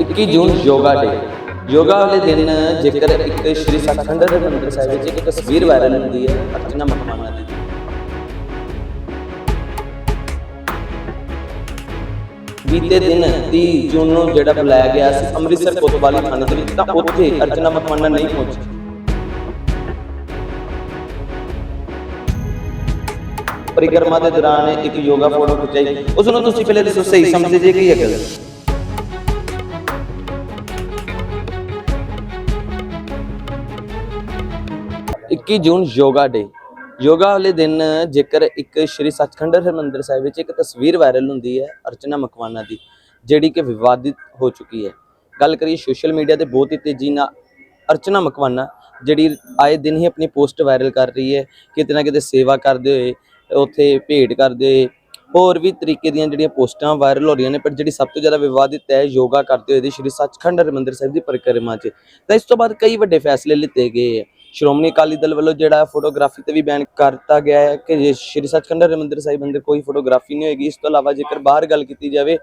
21 ਜੂਨ ਯੋਗਾ ਡੇ ਯੋਗਾ ਵਾਲੇ ਦਿਨ ਜੇਕਰ ਇੱਕ ਸ਼੍ਰੀ ਸਤਖੰਡ ਦੇ ਮੰਦਿਰ ਸਾਹਿਬ ਵਿੱਚ ਇੱਕ ਤਸਵੀਰ ਵਾਇਰਲ ਹੁੰਦੀ ਹੈ ਅਰਚਨਾ ਮਕਮਾਨਾ ਦੀ ਬੀਤੇ ਦਿਨ 30 ਜੂਨ ਨੂੰ ਜਿਹੜਾ ਬੁਲਾਇਆ ਗਿਆ ਸੀ ਅੰਮ੍ਰਿਤਸਰ ਕੋਤਵਾਲੀ ਥਾਣੇ ਦੇ ਵਿੱਚ, ਤਾਂ ਉੱਥੇ ਅਰਚਨਾ ਮਕਵਾਨਾ ਨਹੀਂ ਪਹੁੰਚੀ। ਪਰਿਕਰਮਾ ਦੇ ਦੌਰਾਨ ਇੱਕ ਯੋਗਾ ਫੋਟੋ ਖਿਚਾਈ। ਉਸ ਨੂੰ ਤੁਸੀਂ ਪਹਿਲੇ ਦੱਸੋ, ਸਹੀ ਸਮਝਦੇ ਜੇ ਕਿ ਇਹ ਗਲਤ ਇੱਕੀ ਜੂਨ ਯੋਗਾ ਡੇ ਯੋਗਾ ਵਾਲੇ ਦਿਨ ਜੇਕਰ ਇੱਕ ਸ਼੍ਰੀ ਸੱਚਖੰਡ ਹਰਿਮੰਦਰ ਸਾਹਿਬ ਵਿੱਚ ਇੱਕ ਤਸਵੀਰ ਵਾਇਰਲ ਹੁੰਦੀ ਹੈ ਅਰਚਨਾ ਮਕਵਾਨਾ ਦੀ, ਜਿਹੜੀ ਕਿ ਵਿਵਾਦਿਤ ਹੋ ਚੁੱਕੀ ਹੈ। ਗੱਲ ਕਰੀਏ ਸੋਸ਼ਲ ਮੀਡੀਆ ਤੇ ਬਹੁਤ ਹੀ ਤੇਜ਼ੀ ਨਾਲ ਅਰਚਨਾ ਮਕਵਾਨਾ, ਜਿਹੜੀ ਆਏ ਦਿਨ ਹੀ ਆਪਣੀ ਪੋਸਟ ਵਾਇਰਲ ਕਰ ਰਹੀ ਹੈ, ਕਿਤੇ ਨਾ ਕਿਤੇ ਸੇਵਾ ਕਰਦੇ ਹੋਏ, ਉੱਥੇ ਭੇਟ ਕਰਦੇ ਹੋਏ, ਹੋਰ ਵੀ ਤਰੀਕੇ ਦੀਆਂ ਜਿਹੜੀਆਂ ਪੋਸਟਾਂ ਵਾਇਰਲ ਹੋ ਰਹੀਆਂ ਨੇ, ਪਰ ਜਿਹੜੀ ਸਭ ਤੋਂ ਜ਼ਿਆਦਾ ਵਿਵਾਦਿਤ ਹੈ ਯੋਗਾ ਕਰਦੇ ਹੋਏ ਦੀ ਸ਼੍ਰੀ ਸੱਚਖੰਡ ਹਰਿਮੰਦਰ ਸਾਹਿਬ ਦੀ ਪਰਿਕਰਮਾ 'ਚ। ਤਾਂ ਇਸ ਤੋਂ ਬਾਅਦ ਕਈ ਵੱਡੇ ਫੈਸਲੇ ਲਿੱਤੇ ਗਏ ਹੈ। ਸ਼੍ਰੋਮਣੀ ਅਕਾਲੀ ਦਲ ਵੱਲੋਂ ਜਿਹੜਾ ਫੋਟੋਗ੍ਰਾਫੀ ਤੇ ਵੀ ਬੈਨ ਕਰ ਦਿੱਤਾ ਗਿਆ ਹੈ ਕਿ ਜੇ ਸ਼੍ਰੀ ਸੱਚਖੰਡ ਹਰਿਮੰਦਰ ਸਾਹਿਬ ਅੰਦਰ ਕੋਈ ਫੋਟੋਗ੍ਰਾਫੀ ਨਹੀਂ ਹੋਏਗੀ, ਇਸ ਤੋਂ ਇਲਾਵਾ ਜੇਕਰ ਬਾਹਰ ਗੱਲ ਕੀਤੀ ਜਾਵੇ,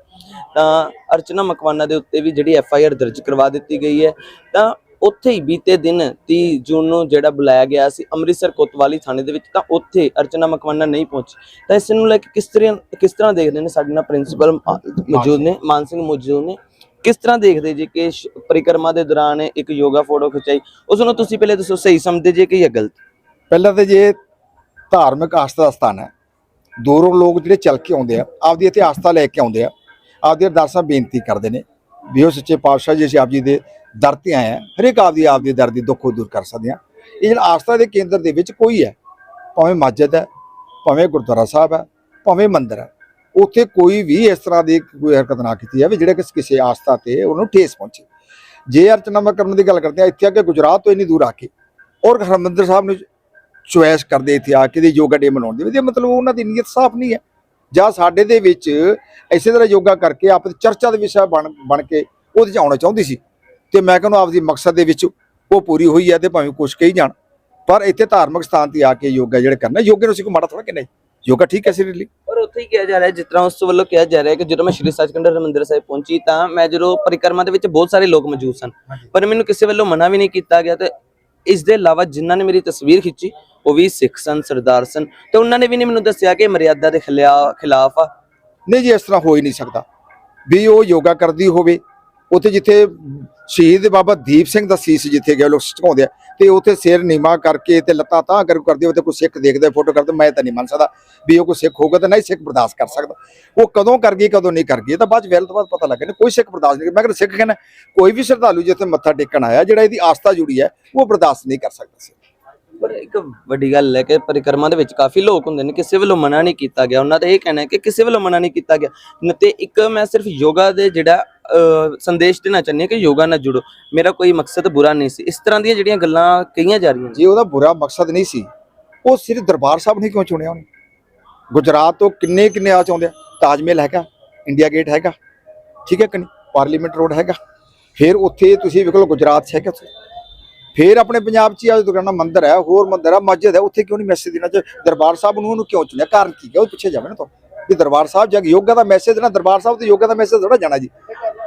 ਤਾਂ ਅਰਚਨਾ ਮਕਵਾਨਾ ਦੇ ਉੱਤੇ ਵੀ ਜਿਹੜੀ ਐਫ ਆਈ ਆਰ ਦਰਜ ਕਰਵਾ ਦਿੱਤੀ ਗਈ ਹੈ। ਤਾਂ ਉੱਥੇ ਹੀ ਬੀਤੇ ਦਿਨ 30 ਜੂਨ ਨੂੰ ਜਿਹੜਾ ਬੁਲਾਇਆ ਗਿਆ ਸੀ ਅੰਮ੍ਰਿਤਸਰ ਕੋਤਵਾਲੀ ਥਾਣੇ ਦੇ ਵਿੱਚ, ਤਾਂ ਉੱਥੇ ਅਰਚਨਾ ਮਕਵਾਨਾ ਨਹੀਂ ਪਹੁੰਚੀ। ਤਾਂ ਇਸ ਨੂੰ ਲੈ ਕੇ ਕਿਸ ਤਰ੍ਹਾਂ ਕਿਸ ਤਰ੍ਹਾਂ ਦੇਖਦੇ ਨੇ ਸਾਡੇ ਨਾਲ ਪ੍ਰਿੰਸੀਪਲ ਮੌਜੂਦ ਨੇ, ਮਾਨ ਸਿੰਘ ਮੌਜੂਦ ਨੇ? ਕਿਸ ਤਰ੍ਹਾਂ ਦੇਖਦੇ ਜੀ ਕਿ ਪਰਿਕਰਮਾ ਦੇ ਦੌਰਾਨ ਇੱਕ ਯੋਗਾ ਫੋਟੋ ਖਿਚਾਈ, ਉਸ ਨੂੰ ਤੁਸੀਂ ਪਹਿਲੇ ਦੱਸੋ ਸਹੀ ਸਮਝਦੇ ਜੇ ਕਿ ਇਹ ਗਲਤ? ਪਹਿਲਾਂ ਤਾਂ ਜੇ ਧਾਰਮਿਕ ਆਸਥਾ ਦਾ ਸਥਾਨ ਹੈ, ਦੂਰੋਂ ਲੋਕ ਜਿਹੜੇ ਚੱਲ ਕੇ ਆਉਂਦੇ ਆ, ਆਪਦੀ ਇੱਥੇ ਆਸਥਾ ਲੈ ਕੇ ਆਉਂਦੇ ਆ, ਆਪਦੀ ਅਰਦਾਸਾਂ ਬੇਨਤੀ ਕਰਦੇ ਨੇ ਵੀ ਉਹ ਸੱਚੇ ਪਾਤਸ਼ਾਹ ਜੀ, ਅਸੀਂ ਆਪ ਜੀ ਦੇ ਦਰ ਤੇ ਆਏ ਆ, ਹਰੇਕ ਆਪਦੀ ਆਪਦੀ ਦਰ ਦੀ ਦੁੱਖੋ ਦੂਰ ਕਰ ਸਕਦੇ ਆ। ਇਹ ਜਿਹੜਾ ਆਸਥਾ ਦੇ ਕੇਂਦਰ ਦੇ ਵਿੱਚ ਕੋਈ ਹੈ, ਭਾਵੇਂ ਮਸਜਿਦ ਹੈ, ਭਾਵੇਂ ਗੁਰਦੁਆਰਾ ਸਾਹਿਬ ਹੈ, ਭਾਵੇਂ ਮੰਦਿਰ ਹੈ ਉੱਥੇ ਕੋਈ ਵੀ ਇਸ ਤਰ੍ਹਾਂ ਦੀ ਕੋਈ ਹਰਕਤ ਨਾ ਕੀਤੀ ਜਾਵੇ, ਜਿਹੜਾ ਕਿ ਕਿਸੇ ਆਸਥਾ ਤੇ ਉਹਨੂੰ ਠੇਸ ਪਹੁੰਚੇ। ਜੇ ਅਰਚਨਾਮਾ ਕਰਨ ਦੀ ਗੱਲ ਕਰਦੇ ਆ ਇੱਥੇ ਆ ਕੇ ਗੁਜਰਾਤ ਤੋਂ ਇੰਨੀ ਦੂਰ ਆ ਕੇ, ਔਰ ਹਰਿਮੰਦਰ ਸਾਹਿਬ ਨੂੰ ਚੁਆਇਸ ਕਰਦੇ ਇੱਥੇ ਆ ਕੇ ਦੇ ਯੋਗਾ ਡੇ ਮਨਾਉਣ ਦੀ ਇਹਦਾ ਮਤਲਬ ਉਹਨਾਂ ਦੀ ਨੀਅਤ ਸਾਫ਼ ਨਹੀਂ ਹੈ। ਜਾਂ ਸਾਡੇ ਦੇ ਵਿੱਚ ਇਸੇ ਤਰ੍ਹਾਂ ਯੋਗਾ ਕਰਕੇ ਆਪ ਚਰਚਾ ਦੇ ਵਿਸ਼ਾ ਬਣ ਬਣ ਕੇ ਉਹਦੇ ਚ ਆਉਣਾ ਚਾਹੁੰਦੀ ਸੀ। ਤੇ ਮੈਂ ਕਹਿੰਦਾ ਆਪਦੀ ਮਕਸਦ ਦੇ ਵਿੱਚ ਉਹ ਪੂਰੀ ਹੋਈ ਹੈ ਤੇ ਭਾਵੇਂ ਕੁਛ ਕਹੀ ਜਾਣ। ਪਰ ਇੱਥੇ ਧਾਰਮਿਕ ਸਥਾਨ ਤੇ ਆ ਕੇ ਯੋਗਾ ਜਿਹੜੇ ਕਰਨਾ, ਯੋਗੇ ਨੂੰ ਅਸੀਂ ਕੋਈ ਮਾੜਾ ਥੋੜਾ ਕਿ ਨਹੀਂ ਯੋਗਾ ਠੀਕ ਹੈ ਸਰੀਰ ਲਈ? ਪਰ ਉੱਥੇ ਹੀ ਕਿਹਾ ਜਾ ਰਿਹਾ ਹੈ, ਜਿਸ ਤਰ੍ਹਾਂ ਉਸ ਵੱਲੋਂ ਕਿਹਾ ਜਾ ਰਿਹਾ ਹੈ ਕਿ ਜਦੋਂ ਮੈਂ ਸ਼੍ਰੀ ਸੱਚਖੰਡ ਹਰਿਮੰਦਰ ਸਾਹਿਬ ਪਹੁੰਚੀ ਤਾਂ ਮੈਂ ਜਦੋਂ ਪਰਿਕਰਮਾ ਦੇ ਵਿੱਚ ਬਹੁਤ ਸਾਰੇ ਲੋਕ ਮੌਜੂਦ ਸਨ ਪਰ ਮੈਨੂੰ ਕਿਸੇ ਵੱਲੋਂ ਮਨਾ ਵੀ ਨਹੀਂ ਕੀਤਾ ਗਿਆ ਤੇ ਇਸ ਦੇ ਇਲਾਵਾ ਜਿਨ੍ਹਾਂ ਨੇ ਮੇਰੀ ਤਸਵੀਰ ਖਿੱਚੀ ਉਹ ਵੀ ਸਿੱਖ ਸਨ ਸਰਦਾਰ ਸਨ ਤੇ ਉਹਨਾਂ ਨੇ ਵੀ ਨਹੀਂ ਮੈਨੂੰ ਦੱਸਿਆ ਕਿ ਇਹ ਮਰਿਆਦਾ ਦੇ ਖਿਲਾ- ਖਿਲਾਫ ਆ। ਨਹੀਂ ਜੀ ਇਸ ਤਰ੍ਹਾਂ ਹੋ ਹੀ ਨਹੀਂ ਸਕਦਾ। ਵੀ ਉਹ ਯੋਗਾ ਕਰਦੀ ਹੋਵੇ ਉੱਥੇ ਜਿੱਥੇ ਸ਼ਹੀਦ ਬਾਬਾ ਦੀਪ ਸਿੰਘ ਦਾ ਸੀਸ ਜਿੱਥੇ ਗਿਆ, ਲੋਕ ਝੁਕਾਉਂਦੇ ਆ, ਤੇ ਉੱਥੇ ਸਿਰ ਨੀਮਾ ਕਰਕੇ ਤੇ ਲੱਤਾਂ ਤਾਂ ਕਰ ਕਰਦੇ ਹੋ ਤੇ ਕੋਈ ਸਿੱਖ ਦੇਖਦਾ, ਫੋਟੋ ਕਰਦੇ, ਮੈਂ ਤਾਂ ਨਹੀਂ ਮੰਨ ਸਕਦਾ ਵੀ ਉਹ ਕੋਈ ਸਿੱਖ ਹੋਊਗਾ ਤਾਂ ਨਹੀਂ ਸਿੱਖ ਬਰਦਾਸ਼ਤ ਕਰ ਸਕਦਾ। ਉਹ ਕਦੋਂ ਕਰ ਗਈ, ਕਦੋਂ ਨਹੀਂ ਕਰ ਗਈ ਤਾਂ ਬਾਅਦ ਚ ਵੈਲ ਤੋਂ ਬਾਅਦ ਪਤਾ ਲੱਗਣਾ ਕੋਈ ਸਿੱਖ ਬਰਦਾਸ਼ਤ ਨਹੀਂ, ਮੈਂ ਕਹਿੰਦਾ ਸਿੱਖ ਕਹਿੰਦਾ, ਕੋਈ ਵੀ ਸ਼ਰਧਾਲੂ ਜਿੱਥੇ ਮੱਥਾ ਟੇਕਣ ਆਇਆ, ਜਿਹੜਾ ਇਹਦੀ ਆਸਥਾ ਜੁੜੀ ਹੈ, ਉਹ ਬਰਦਾਸ਼ਤ ਨਹੀਂ ਕਰ ਸਕਦਾ ਸੀ। ਪਰ ਇੱਕ ਵੱਡੀ ਗੱਲ ਹੈ ਕਿ ਪਰਿਕਰਮਾ ਦੇ ਵਿੱਚ ਕਾਫੀ ਲੋਕ ਹੁੰਦੇ ਨੇ ਕਿਸੇ ਵੱਲੋਂ ਮਨਾ ਨਹੀਂ ਕੀਤਾ ਗਿਆ, ਉਹਨਾਂ ਦਾ ਇਹ ਕਹਿਣਾ ਹੈ ਕਿ ਕਿਸੇ ਵੱਲੋਂ ਮਨਾ ਨਹੀਂ ਕੀਤਾ ਗਿਆ। ਨ- ਤੇ ਇੱਕ ਮੈਂ ਸਿਰਫ ਯੋਗਾ ਦੇ ਜਿਹੜਾ ਸੰਦੇਸ਼ ਦੇਣਾ ਚਾਹੁੰਦੇ ਹਾਂ ਕਿ ਯੋਗਾ ਨਾਲ ਜੁੜੋ। ਮੇਰਾ ਕੋਈ ਮਕਸਦ ਬੁਰਾ ਨਹੀਂ ਸੀ। ਇਸ ਤਰ੍ਹਾਂ ਦੀਆਂ ਜਿਹੜੀਆਂ ਗੱਲਾਂ ਕਹੀਆਂ ਜਾ ਰਹੀਆਂ ਨੇ। ਜੇ ਉਹਦਾ ਬੁਰਾ ਮਕਸਦ ਨਹੀਂ ਸੀ, ਉਹ ਸਿਰਫ ਦਰਬਾਰ ਸਾਹਿਬ ਨੇ ਕਿਉਂ ਚੁਣਿਆ ਉਹਨੇ? ਗੁਜਰਾਤ ਤੋਂ ਕਿੰਨੇ ਕਿੰਨੇ ਆ ਚਾਹੁੰਦੇ ਆ? ਤਾਜ ਮਹਿਲ ਹੈਗਾ, ਇੰਡੀਆ ਗੇਟ ਹੈਗਾ, ਠੀਕ ਹੈ ਕਿ ਨਹੀਂ? ਪਾਰਲੀਮੈਂਟ ਰੋਡ ਹੈਗਾ। ਫਿਰ ਉੱਥੇ ਤੁਸੀਂ ਵੇਖ ਲਓ ਗੁਜਰਾਤ 'ਚ ਹੈਗਾ ਫਿਰ ਆਪਣੇ ਪੰਜਾਬ 'ਚ ਆ ਦੁਕਾਨਾ ਮੰਦਿਰ ਹੈ, ਹੋਰ ਮੰਦਿਰ ਹੈ ਮਸਜਿਦ ਹੈ, ਉੱਥੇ ਕਿਉਂ ਨਹੀਂ ਮੈਸੇਜ ਦੇਣਾ ਚ ਦਰਬਾਰ ਸਾਹਿਬ ਨੂੰ ਉਹਨੂੰ ਕਿਉਂ ਚੁਣਿਆ? ਕਾਰਨ ਕੀ ਹੈ? ਉਹ ਪਿੱਛੇ ਜਾਵੇ ਨਾ ਤੋਂ ਵੀ ਦਰਬਾਰ ਸਾਹਿਬ ਜਗ ਯੋਗਾ ਦਾ ਮੈਸੇਜ ਦੇਣਾ, ਦਰਬਾਰ ਸਾਹਿਬ ਤੇ ਯੋਗਾ ਦਾ ਮੈਸੇਜ ਥੋੜਾ ਜਾਣਾ ਜੀ।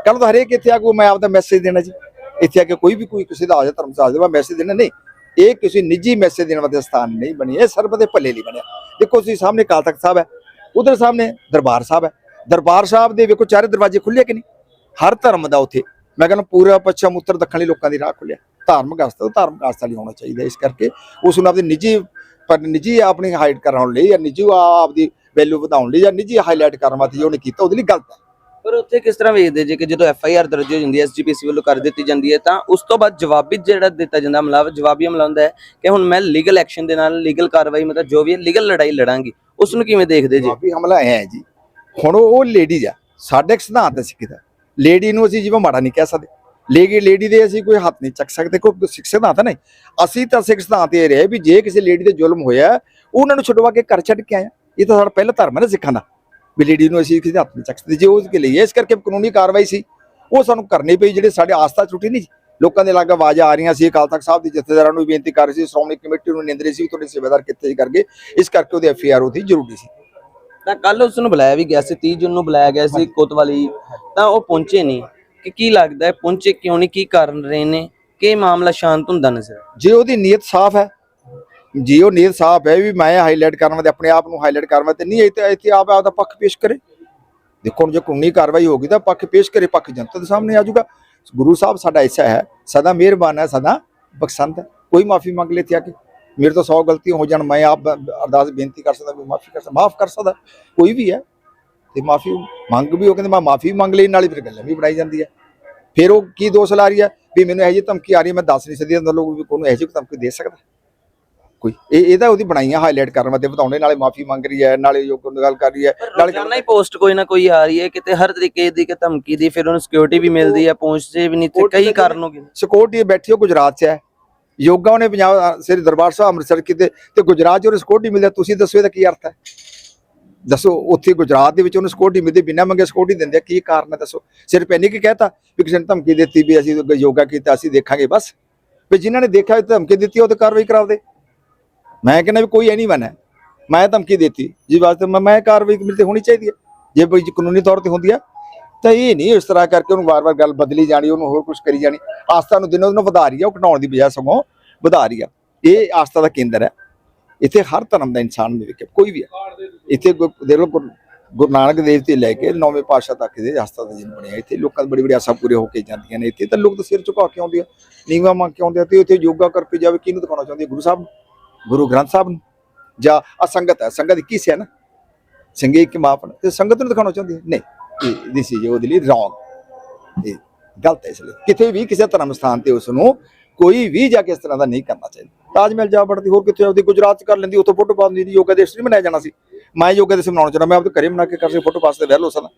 ਕੱਲ ਤਾਂ ਹਰੇਕ ਇੱਥੇ ਆ ਕੇ ਮੈਂ ਆਪਦਾ ਮੈਸੇਜ ਦੇਣਾ ਜੀ। ਇੱਥੇ ਆ ਕੇ ਕੋਈ ਵੀ ਕੋਈ ਕਿਸੇ ਦਾ ਆ ਜਾ, ਧਰਮ ਸਾਜ ਦੇ ਮੈਸੇਜ ਦੇਣਾ, ਨਹੀਂ। ਇਹ ਕਿਸੇ ਨਿੱਜੀ ਮੈਸੇਜ ਦੇਣ ਵਾਸਤੇ ਸਥਾਨ ਨਹੀਂ ਬਣੀ, ਇਹ ਸਰਬ ਦੇ ਭਲੇ ਲਈ ਬਣਿਆ। ਦੇਖੋ ਤੁਸੀਂ ਸਾਹਮਣੇ ਅਕਾਲ ਤਖਤ ਸਾਹਿਬ ਹੈ, ਉਧਰ ਸਾਹਮਣੇ ਦਰਬਾਰ ਸਾਹਿਬ ਹੈ। ਦਰਬਾਰ ਸਾਹਿਬ ਦੇ ਵੇਖੋ ਚਾਰੇ ਦਰਵਾਜ਼ੇ ਖੁੱਲੇ ਕਿ ਨਹੀਂ? ਹਰ ਧਰਮ ਦਾ ਉੱਥੇ। ਮੈਂ ਕਹਿੰਦਾ ਪੂਰਾ ਪੱਛਮ, ਉੱਤਰ, ਦੱਖਣ ਲਈ ਲੋਕਾਂ ਦੀ ਰਾਹ ਖੁੱਲਿਆ ਧਾਰਮਿਕ ਆਸਥਾ ਧਾਰਮਿਕ ਆਸਥਾ ਲਈ ਹੋਣਾ ਚਾਹੀਦਾ ਇਸ ਕਰਕੇ। ਉਸ ਨੂੰ ਆਪਣੀ ਨਿੱਜੀ ਪਰ ਨਿੱਜੀ ਆਪਣੀ ਹਾਈਟ ਕਰਾਉਣ ਲਈ ਜਾਂ ਨਿੱਜੀ ਆਪਦੀ ਵੈਲਿਊ ਵਧਾਉਣ ਲਈ ਜਾਂ ਨਿੱਜੀ ਹਾਈਲਾਈਟ ਕਰਨ ਵਾਸਤੇ ਜੋ ਉਹਨੇ ਕੀਤਾ, ਉਹਦੇ ਲਈ ਗਲਤ ਹੈ ਪਰ ਉੱਥੇ ਕਿਸ ਤਰ੍ਹਾਂ ਵੇਖਦੇ ਜੇ ਕਿ ਜਦੋਂ ਐਫ ਆਈ ਆਰ ਦਰਜ ਹੋ ਜਾਂਦੀ ਹੈ ਐਸਜੀਪੀਸੀ ਵੱਲੋਂ ਕਰ ਦਿੱਤੀ ਜਾਂਦੀ ਹੈ, ਤਾਂ ਉਸ ਤੋਂ ਬਾਅਦ ਜਵਾਬੀ ਜਿਹੜਾ ਦਿੱਤਾ ਜਾਂਦਾ ਹਮਲਾ ਜਵਾਬੀ ਹਮਲਾ ਹੁੰਦਾ ਹੈ ਕਿ ਹੁਣ ਮੈਂ ਲੀਗਲ ਐਕਸ਼ਨ ਦੇ ਨਾਲ ਲੀਗਲ ਕਾਰਵਾਈ, ਮਤਲਬ ਜੋ ਵੀ ਹੈ ਲੀਗਲ ਲੜਾਈ ਲੜਾਂਗੀ। ਉਸ ਨੂੰ ਕਿਵੇਂ ਦੇਖਦੇ ਜੀ? ਜਵਾਬੀ ਹਮਲਾ ਇਹ ਹੈ ਜੀ, ਹੁਣ ਉਹ ਲੇਡੀਜ਼ ਆ, ਸਾਡੇ ਇੱਕ ਸਿਧਾਂਤ ਹੈ ਸਿੱਖੀ ਦਾ। ਲੇਡੀ ਨੂੰ ਅਸੀਂ ਜਿਵੇਂ ਮਾੜਾ ਨਹੀਂ ਕਹਿ ਸਕਦੇ। ਲੇਡੀ ਲੇਡੀ ਦੇ ਅਸੀਂ ਕੋਈ ਹੱਥ ਨਹੀਂ ਚੱਕ ਸਕਦੇ, ਕੋਈ ਸਿੱਖ ਸਿਧਾਂਤ ਨਹੀਂ। ਅਸੀਂ ਤਾਂ ਸਿੱਖ ਸਿਧਾਂਤ ਇਹ ਰਹੇ ਵੀ ਜੇ ਕਿਸੇ ਲੇਡੀ ਤੇ ਜ਼ੁਲਮ ਹੋਇਆ, ਉਹਨਾਂ ਨੂੰ ਛੁਡਵਾ ਕੇ ਘਰ ਛੱਡ ਕੇ ਆਇਆ। ਇਹ ਤਾਂ ਸਾਡਾ ਪਹਿਲਾ ਧਰਮ ਹੈ ਨਾ ਸਿੱਖਾਂ ਦਾ। ਵੀ ਲੇਡੀ ਨੂੰ ਅਸੀਂ ਕਿਸੇ ਨਹੀਂ ਚੱਕ ਸਕਦੇ। ਜੇ ਉਸ ਕੇ ਲਈ ਇਸ ਕਰਕੇ ਕਾਨੂੰਨੀ ਕਾਰਵਾਈ ਸੀ। ਉਹ ਸਾਨੂੰ ਕਰਨੀ ਪਈ ਜਿਹੜੇ ਸਾਡੇ ਆਸਥਾ ਟੁੱਟੀ ਨਹੀਂ ਲੋਕਾਂ ਦੇ ਲੱਗ ਆਵਾਜ਼ਾਂ ਆ ਰਹੀਆਂ ਸੀ। ਅਕਾਲ ਤਖਤ ਸਾਹਿਬ ਦੇ ਜਥੇਦਾਰਾਂ ਨੂੰ ਬੇਨਤੀ ਕਰ ਰਹੇ ਸੀ ਸ਼੍ਰੋਮਣੀ ਕਮੇਟੀ ਨੂੰ ਨਿੰਦ ਸੀ ਤੁਹਾਡੇ ਸੇਵਾਦਾਰ ਕਿੱਥੇ ਕਰਕੇ। ਇਸ ਕਰਕੇ ਉਹਦੀ ਐਫ ਆਈ ਆਰ ਉਹਦੀ ਜ਼ਰੂਰੀ ਸੀ। ਤਾਂ ਕੱਲ ਉਸ ਨੂੰ ਬੁਲਾਇਆ ਵੀ ਗਿਆ ਸੀ 30 ਜੂਨ ਨੂੰ ਬੁਲਾਇਆ ਗਿਆ ਸੀ ਕੋਤਵਾਲੀ। ਤਾਂ ਉਹ ਪਹੁੰਚੇ ਨਹੀਂ। ਕਿ ਕੀ ਲੱਗਦਾ ਹੈ ਪਹੁੰਚੇ ਕਿਉਂ ਨਹੀਂ? ਕੀ ਕਾਰਨ ਰਹੇ ਨੇ? ਕਿ ਮਾਮਲਾ ਸ਼ਾਂਤ ਹੁੰਦਾ ਨਜ਼ਰ? ਜੇ ਉਹਦੀ ਨੀਅਤ ਸਾਫ਼ ਹੈ ਜੇ, ਉਹ ਨੀਅਤ ਸਾਫ਼ ਹੈ ਵੀ ਮੈਂ ਹਾਈਲਾਈਟ ਕਰਨ ਵਾਸਤੇ ਆਪਣੇ ਆਪ ਨੂੰ ਹਾਈਲਾਈਟ ਕਰਨ ਵਾਸਤੇ ਨਹੀਂ, ਇੱਥੇ ਇੱਥੇ ਆਪ ਆਪਦਾ ਪੱਖ ਪੇਸ਼ ਕਰੇ। ਦੇਖੋ, ਹੁਣ ਜੇ ਕਾਨੂੰਨੀ ਕਾਰਵਾਈ ਹੋਗੀ ਤਾਂ ਪੱਖ ਪੇਸ਼ ਕਰੇ, ਪੱਖ ਜਨਤਾ ਦੇ ਸਾਹਮਣੇ ਆ ਜਾਊਗਾ। ਗੁਰੂ ਸਾਹਿਬ ਸਾਡਾ ਐਸਾ ਹੈ, ਸਦਾ ਮਿਹਰਬਾਨ ਹੈ, ਸਦਾ ਬਖਸ਼ੰਦ ਹੈ। ਕੋਈ ਮਾਫੀ ਮੰਗ ਲੈ ਤੇ ਆ ਕੇ। ਮੇਰੇ ਤੋਂ 100 ਗਲਤੀਆਂ ਹੋ ਜਾਣ, ਮੈਂ ਆਪ ਅਰਦਾਸ, ਬੇਨਤੀ ਕਰ ਸਕਦਾ ਵੀ ਮਾਫੀ ਕਰ ਸਕਦਾ, ਮਾਫ ਕਰ ਸਕਦਾ, ਕੋਈ ਵੀ ਹੈ। ਤੇ ਮਾਫੀ, ਮੰਗ ਵੀ ਉਹ ਕਹਿੰਦੇ, ਮੈਂ ਮਾਫੀ ਮੰਗ ਲਈ, ਨਾਲ ਹੀ ਫਿਰ ਗੱਲਾਂ ਵੀ ਬਣਾਈ ਜਾਂਦੀ ਹੈ। ਫਿਰ ਉਹ ਕੀ ਦੋਸ਼ ਲਾ ਰਹੀ ਹੈ? ਵੀ ਮੈਨੂੰ ਇਹੋ ਜਿਹੀ ਧਮਕੀ ਆ ਰਹੀ ਹੈ, ਮੈਂ ਦੱਸ ਨਹੀਂ ਸਕਦੀ, ਅੰਦਰ ਲੋਕ ਵੀ ਕੋਈ ਇਹੋ ਜਿਹੀ ਧਮਕੀ ਦੇ ਸਕਦਾ। ਕੋਈ। ਇਹ ਇਹਦਾ ਉਹਦੀ ਬਣਾਈਆਂ ਹਾਈਲਾਈਟ ਕਰਨ ਵਾਸਤੇ ਬਤਾਉਣੇ ਨਾਲੇ ਮਾਫੀ ਮੰਗ ਰਹੀ ਹੈ ਨਾਲੇ ਜੋ ਕੋਈ ਗੱਲ ਕਰ ਰਹੀ ਹੈ ਨਾਲੇ ਰੋਜ਼ਾਨਾ ਹੀ ਪੋਸਟ ਕੋਈ ਨਾ ਕੋਈ ਆ ਰਹੀ ਹੈ ਕਿਤੇ ਹਰ ਤਰੀਕੇ ਦੀ ਕਿ ਧਮਕੀ ਦੀ ਫਿਰ ਉਹਨੂੰ ਸਿਕਿਉਰਿਟੀ ਵੀ ਮਿਲਦੀ ਹੈ ਪਹੁੰਚਦੇ ਵੀ ਨਹੀਂ ਤੇ ਕਈ ਕਾਰਨ ਹੋ ਗਏ ਸਿਕਿਉਰਿਟੀ ਬੈਠੀ ਹੋ ਗੁਜਰਾਤ 'ਚ ਹੈ। ਯੋਗਾ ਉਹਨੇ ਪੰਜਾਬ ਸ੍ਰੀ ਦਰਬਾਰ ਸਾਹਿਬ ਅੰਮ੍ਰਿਤਸਰ ਕਿਤੇ ਤੇ ਗੁਜਰਾਤ 'ਚ ਉਹਨੂੰ ਸਿਕਿਉਰਿਟੀ ਮਿਲਦਾ ਤੁਸੀਂ ਦੱਸੋ ਇਹਦਾ ਕੀ ਅਰਥ ਹੈ? ਦੱਸੋ ਉੱਥੇ ਗੁਜਰਾਤ ਦੇ ਵਿੱਚ ਉਹਨੂੰ ਸਿਕਿਉਰਿਟੀ ਮਿਲਦੀ ਬਿਨਾਂ ਮੰਗੇ ਸਿਕਿਉਰਿਟੀ ਦਿੰਦੇ ਆ ਕੀ ਕਾਰਨ ਹੈ ਦੱਸੋ? ਸਿਰਫ ਇੰਨੀ ਕਿ ਕਹਿਤਾ ਵੀ ਕਿਸੇ ਨੇ ਧਮਕੀ ਦਿੱਤੀ ਵੀ ਅਸੀਂ ਯੋਗਾ ਕੀਤਾ ਅਸੀਂ ਦੇਖਾਂਗੇ ਬਸ। ਵੀ ਜਿਨ੍ਹਾਂ ਨੇ ਦੇਖਿਆ ਧਮਕੀ ਦਿੱਤੀ ਉਹ ਤੇ ਕਾਰਵਾਈ ਕਰਾਵਦੇ ਮੈਂ ਕਹਿੰਦਾ ਵੀ ਕੋਈ ਐਨੀ ਮਨ ਹੈ। ਮੈਂ ਧਮਕੀ ਦਿੱਤੀ। ਜੀ ਵਾਸਤੇ ਮੈਂ ਮੈਂ ਕਾਰਵਾਈ ਮੇਰੇ ਤੇ ਹੋਣੀ ਚਾਹੀਦੀ ਹੈ। ਜੇ ਕੋਈ ਕਾਨੂੰਨੀ ਤੌਰ ਤੇ ਹੁੰਦੀ ਹੈ, ਤਾਂ ਇਹ ਨਹੀਂ ਇਸ ਤਰ੍ਹਾਂ ਕਰਕੇ ਉਹਨੂੰ ਵਾਰ-ਵਾਰ ਗੱਲ ਬਦਲੀ ਜਾਣੀ, ਉਹਨੂੰ ਹੋਰ ਕੁਝ ਕਰੀ ਜਾਣੀ। ਆਸਥਾ ਨੂੰ ਦਿਨੋਂ ਦਿਨ ਵਧਾ ਰਹੀ ਹੈ, ਉਹ ਘਟਾਉਣ ਦੀ ਬਜਾਏ ਸਗੋਂ ਵਧਾ ਰਹੀ ਆ ਇਹ ਆਸਥਾ ਦਾ ਕੇਂਦਰ ਹੈ। ਇੱਥੇ ਹਰ ਧਰਮ ਦਾ ਇਨਸਾਨ ਮਿਲ ਕੇ ਕੋਈ ਵੀ ਹੈ। ਇੱਥੇ ਗੁਰ- ਦੇਖ ਲਓ ਗੁਰ- ਗੁਰੂ ਨਾਨਕ ਦੇਵ ਤੇ ਲੈ ਕੇ ਨੌਵੇਂ ਪਾਤਸ਼ਾਹ ਤੱਕ ਦੇ ਆਸਥਾ ਦਾ ਜਨਮ ਬਣਿਆ। ਇੱਥੇ ਲੋਕਾਂ ਦੀ ਬੜੀ ਬੜੀ ਆਸਾਂ ਪੂਰੇ ਹੋ ਕੇ ਜਾਂਦੀਆਂ ਨੇ। ਇੱਥੇ ਤਾਂ ਲੋਕ ਤਾਂ ਸਿਰ ਝੁਕਾ ਕੇ ਆਉਂਦੇ ਆ, ਨੀਵਾਂ ਮੰਗ ਕੇ ਆਉਂਦੇ ਆ, ਤੇ ਇੱਥੇ ਯੋਗਾ ਕਰਕੇ ਜਾਵੇ, ਕਿਹਨੂੰ ਦਿਖਾਉਣਾ ਚਾਹੁੰਦੇ ਹੈ ਗੁਰੂ ਸਾਹਿਬ ਗੁਰੂ ਗ੍ਰੰਥ ਸਾਹਿਬ ਨੂੰ? ਜਾਂ ਅਸੰਗਤ ਹੈ? ਸੰਗਤ ਕੀ ਸੀ, ਹੈ ਨਾ? ਸੰਗੀ ਕਿ ਮਾਪਨ ਤੇ ਸੰਗਤ ਨੂੰ ਦਿਖਾਉਣਾ ਚਾਹੁੰਦੀ ਹੈ? ਨਹੀਂ ਦਿਸ ਇਜ਼ ਉਹਦੇ ਲਈ ਰੋਂਗ ਇਹ ਗਲਤ ਹੈ ਇਸ ਲਈ। ਕਿਤੇ ਵੀ ਕਿਸੇ ਧਰਮ ਸਥਾਨ ਤੇ ਉਸ ਨੂੰ ਕੋਈ ਵੀ ਜਾ ਕੇ ਇਸ ਤਰ੍ਹਾਂ ਦਾ ਨਹੀਂ ਕਰਨਾ ਚਾਹੀਦਾ। ਤਾਜ ਮਹਿਲ ਜਾ ਵੜਦੀ, ਹੋਰ ਕਿੱਥੇ ਆਉਂਦੀ ਗੁਜਰਾਤ ਚ ਕਰ ਲੈਂਦੀ, ਉੱਥੋਂ ਫੋਟੋ ਪਾ ਦਿੰਦੀ, ਯੋਗਾ ਦੇ ਨਹੀਂ ਮਨਾਇਆ ਜਾਣਾ ਸੀ। ਮੈਂ ਯੋਗਾ ਦੇ ਮਨਾਉਣਾ ਚਾਹੁੰਦਾ, ਮੈਂ ਆਪਣੇ ਘਰੇ ਬਣਾ ਕੇ ਕਰ ਸੀ ਫੋਟੋ ਪਾਸ ਤੇ ਵੈਲ ਹੋ ਸਕਦਾ।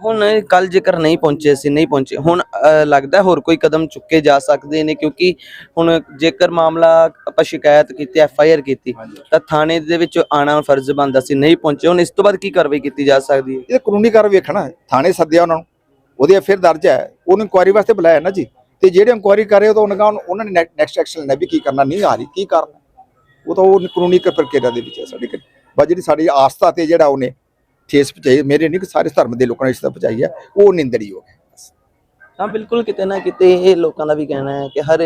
ਹੁਣ ਕੱਲ ਜੇਕਰ ਨਹੀਂ ਪਹੁੰਚੇ ਸੀ ਨਹੀਂ ਪਹੁੰਚੇ ਹੁਣ ਲੱਗਦਾ ਹੋਰ ਕੋਈ ਕਦਮ ਚੁੱਕੇ ਜਾ ਸਕਦੇ ਨੇ ਕਿਉਂਕਿ ਹੁਣ ਜੇਕਰ ਮਾਮਲਾ ਆਪਾਂ ਸ਼ਿਕਾਇਤ ਕੀਤੀ ਐਫ ਆਈ ਆਰ ਕੀਤੀ ਤਾਂ ਥਾਣੇ ਦੇ ਵਿੱਚ ਆਣਾ ਫਰਜ਼ ਬਣਦਾ ਸੀ ਨਹੀਂ ਪਹੁੰਚੇ ਹੁਣ ਇਸ ਤੋਂ ਬਾਅਦ ਕੀ ਕਾਰਵਾਈ ਕੀਤੀ ਜਾ ਸਕਦੀ ਹੈ? ਇਹ ਕਾਨੂੰਨੀ ਕਾਰਵਾਈ ਵੇਖਣਾ। ਥਾਣੇ ਸੱਦਿਆ ਉਹਨਾਂ ਨੂੰ ਉਹਦੇ ਫਿਰ ਦਰਜ ਹੈ ਉਹਨੂੰ ਇਨਕੁਆਇਰੀ ਵਾਸਤੇ ਬੁਲਾਇਆ ਨਾ ਜੀ ਤੇ ਜਿਹੜੇ ਇਨਕੁਆਇਰੀ ਕਰ ਰਹੇ ਉਹ ਤਾਂ ਉਹਨਾਂ ਦਾ ਉਹਨਾਂ ਨੇ ਨੈਕਸਟ ਐਕਸ਼ਨ ਲੈਣਾ ਵੀ ਕੀ ਕਰਨਾ ਨਹੀਂ ਆ ਰਹੀ ਕੀ ਕਰਨਾ ਉਹ ਤਾਂ ਉਹ ਕਾਨੂੰਨੀ ਕ- ਪ੍ਰਕਿਰਿਆ ਦੇ ਵਿੱਚ ਹੈ ਸਾਡੀ ਬਸ ਜਿਹੜੀ ਸਾਡੀ ਆਸਥਾ ਤੇ ਜਿਹੜਾ ਉਹਨੇ ਠੇਸ ਪਹੁੰਚਾਈ ਮੇਰੇ ਨਹੀਂ ਕਿ ਸਾਰੇ ਧਰਮ ਦੇ ਲੋਕਾਂ ਨੇ ਇਸ ਤਰ੍ਹਾਂ ਪਹੁੰਚਾਈ ਹੈ ਉਹ ਨਿੰਦੜੀ ਹੋ ਹੈ ਹਾਂ, ਬਿਲਕੁਲ ਕਿਤੇ ਨਾ ਕਿਤੇ ਇਹ ਲੋਕਾਂ ਦਾ ਵੀ ਕਹਿਣਾ ਹੈ ਕਿ ਹਰ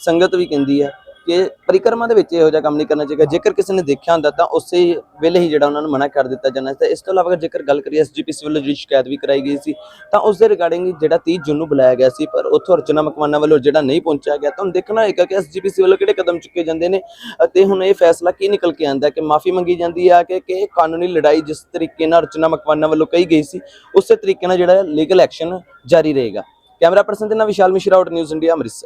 ਸੰਗਤ ਵੀ ਕਹਿੰਦੀ ਹੈ ਕਿ ਪਰਿਕਰਮਾ ਦੇ ਵਿੱਚ ਇਹੋ ਜਿਹਾ ਕੰਮ ਨਹੀਂ ਕਰਨਾ ਚਾਹੀਦਾ। ਜੇਕਰ ਕਿਸੇ ਨੇ ਦੇਖਿਆ ਹੁੰਦਾ ਤਾਂ ਉਸੇ ਵੇਲੇ ਹੀ ਜਿਹੜਾ ਉਹਨਾਂ ਨੂੰ ਮਨਾ ਕਰ ਦਿੱਤਾ ਜਾਣਾ ਤੇ ਇਸ ਤੋਂ ਇਲਾਵਾ ਜੇਕਰ ਗੱਲ ਕਰੀਏ ਐਸਜੀਪੀਸੀ ਵੱਲੋਂ ਜਿਹੜੀ ਸ਼ਿਕਾਇਤ ਵੀ ਕਰਾਈ ਗਈ ਸੀ, ਤਾਂ ਉਸ ਦੇ ਰਿਗਾਰਡਿੰਗ ਜਿਹੜਾ 30 ਜੂਨ ਨੂੰ ਬੁਲਾਇਆ ਗਿਆ ਸੀ, ਪਰ ਉੱਥੋਂ ਅਰਚਨਾ ਮਕਵਾਨਾ ਵੱਲੋਂ ਜਿਹੜਾ ਨਹੀਂ ਪਹੁੰਚਿਆ ਗਿਆ, ਤਾਂ ਹੁਣ ਦੇਖਣਾ ਹੋਏਗਾ ਕਿ ਐਸਜੀਪੀਸੀ ਵੱਲੋਂ ਕਿਹੜੇ ਕਦਮ ਚੁੱਕੇ ਜਾਂਦੇ ਨੇ। ਅਤੇ ਹੁਣ ਇਹ ਫੈਸਲਾ ਕੀ ਨਿਕਲ ਕੇ ਆਂਦਾ ਕਿ ਮਾਫੀ ਮੰਗੀ ਜਾਂਦੀ ਹੈ ਕਿ ਕਿ ਕਾਨੂੰਨੀ ਲੜਾਈ ਜਿਸ ਤਰੀਕੇ ਨਾਲ ਅਰਚਨਾ ਮਕਵਾਨਾ ਵੱਲੋਂ ਕਹੀ ਗਈ ਸੀ, ਉਸੇ ਤਰੀਕੇ ਨਾਲ ਜਿਹੜਾ ਲੀਗਲ ਐਕਸ਼ਨ ਜਾਰੀ ਰਹੇਗਾ। ਕੈਮਰਾ ਪਰਸਨ ਦੇ ਨਾਲ Vishal Mishra, out news India, Amritsar.